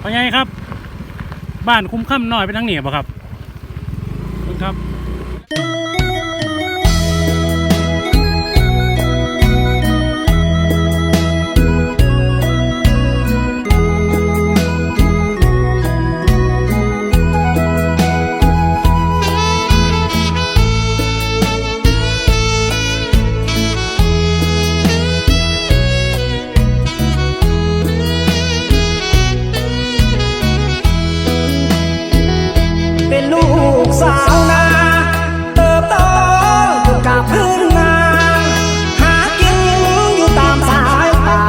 พ่อใหญ่ครับ บ้านคุ้มค่ำน้อยไปทั้งเหนียบครับขอบคุณครับ สาวนาเติบโตอยู่กับพื้นนา หากินอยู่ตามสายป่า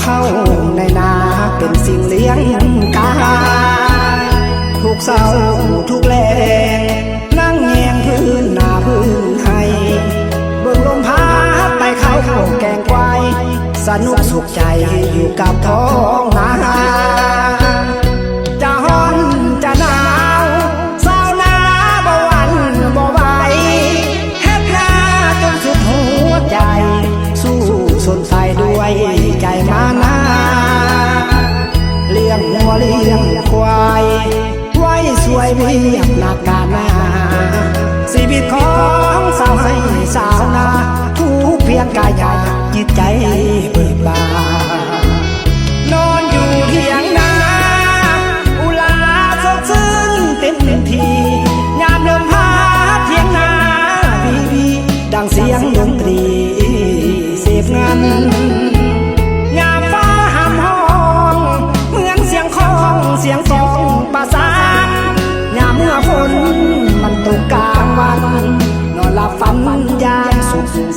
เข้าในนาเป็นสิ่งเลี้ยงกายทุกเศร้าทุกแลงนั่งเงียงพื้นนาพื้นไห้เบิ่งลมพัดไปเข้าแกงควายสนุกสุขใจอยู่กับท้องนา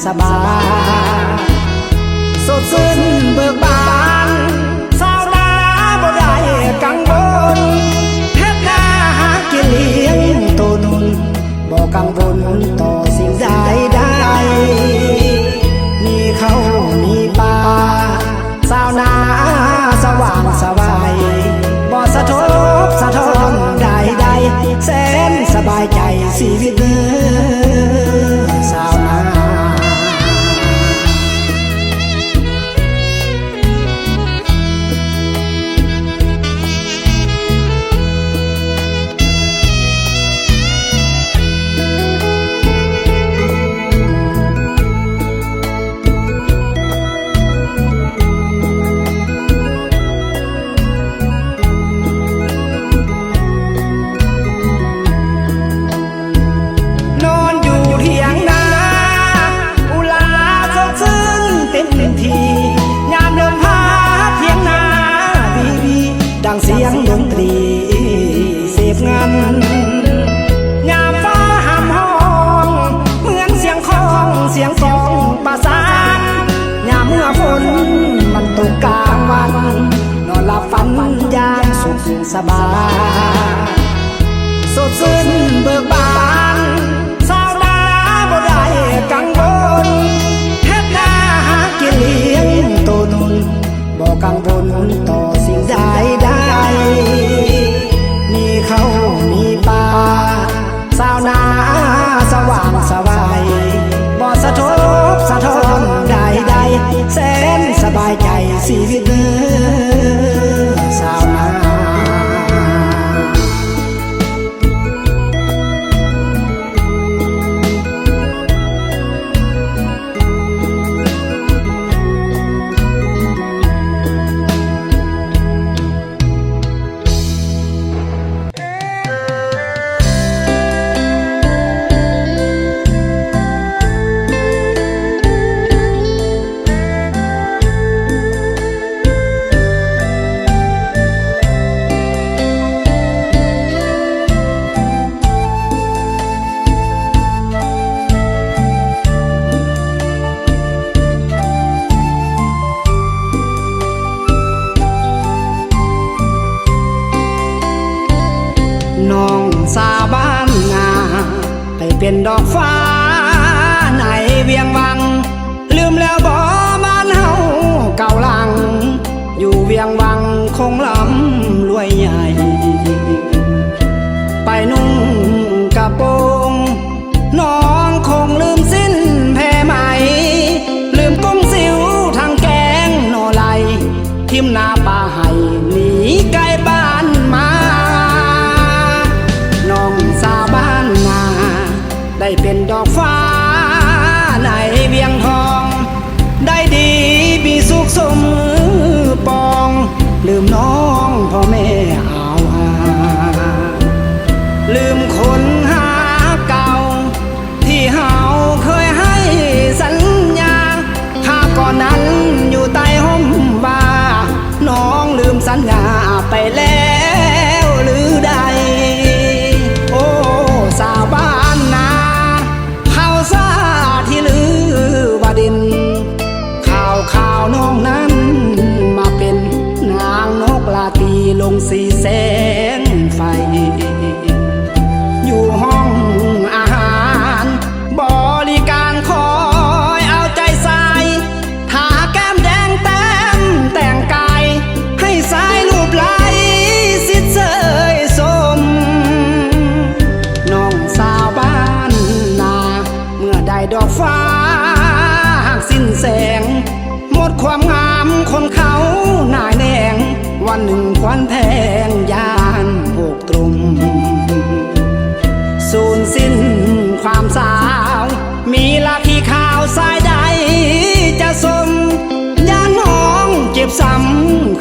สบายสดชื่นเบิกบานสาวนาบ่ได้กังวลเฮ็ดนาหากินเลี้ยงตนบ่กังวลต่อสิ่งใดได้มีเขามีป่าสาวนาสว่างสวายบ่สะทกสะท้อนใดใดแสนสบายใจชีวิ บอกกังวลต่อ เป็นดอกฟ้าในเวียงวัง ลืมแล้วบ่บ้านเฮาเก่าหลัง อยู่เวียงวังคงลำ so. นกลาตีลงสีแสงไฟ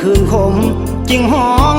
คืนคม จริงหอม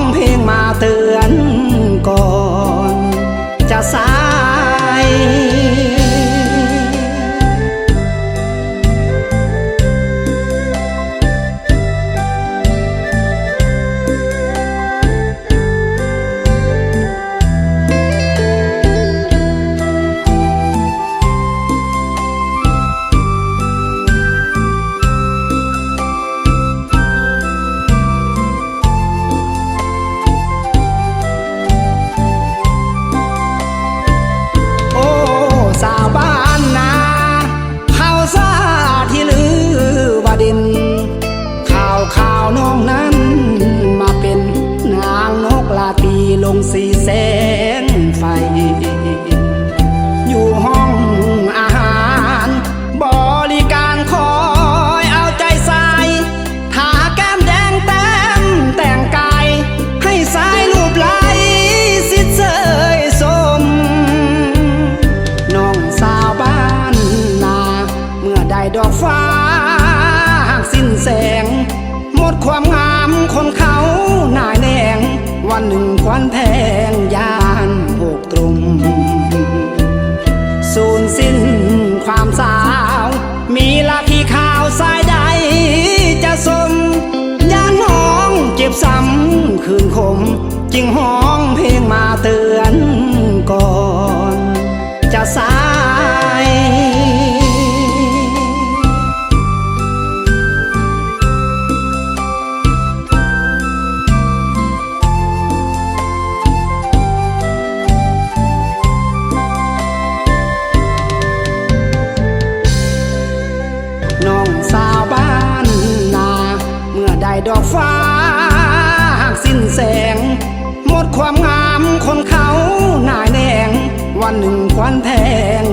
อนหนึ่งควันแพงยานหกตรุมสูญสิ้นความสาว มีลาพี่ขาวสายใดจะสมยานห้องเจ็บซ้ำคืนคม จึงห้องเพลงมาเตือนก่อน จะสา ฟ้าหากสิ้นแสง หมดความงามคนเขาหน่ายแดงวันหนึ่งควันแทง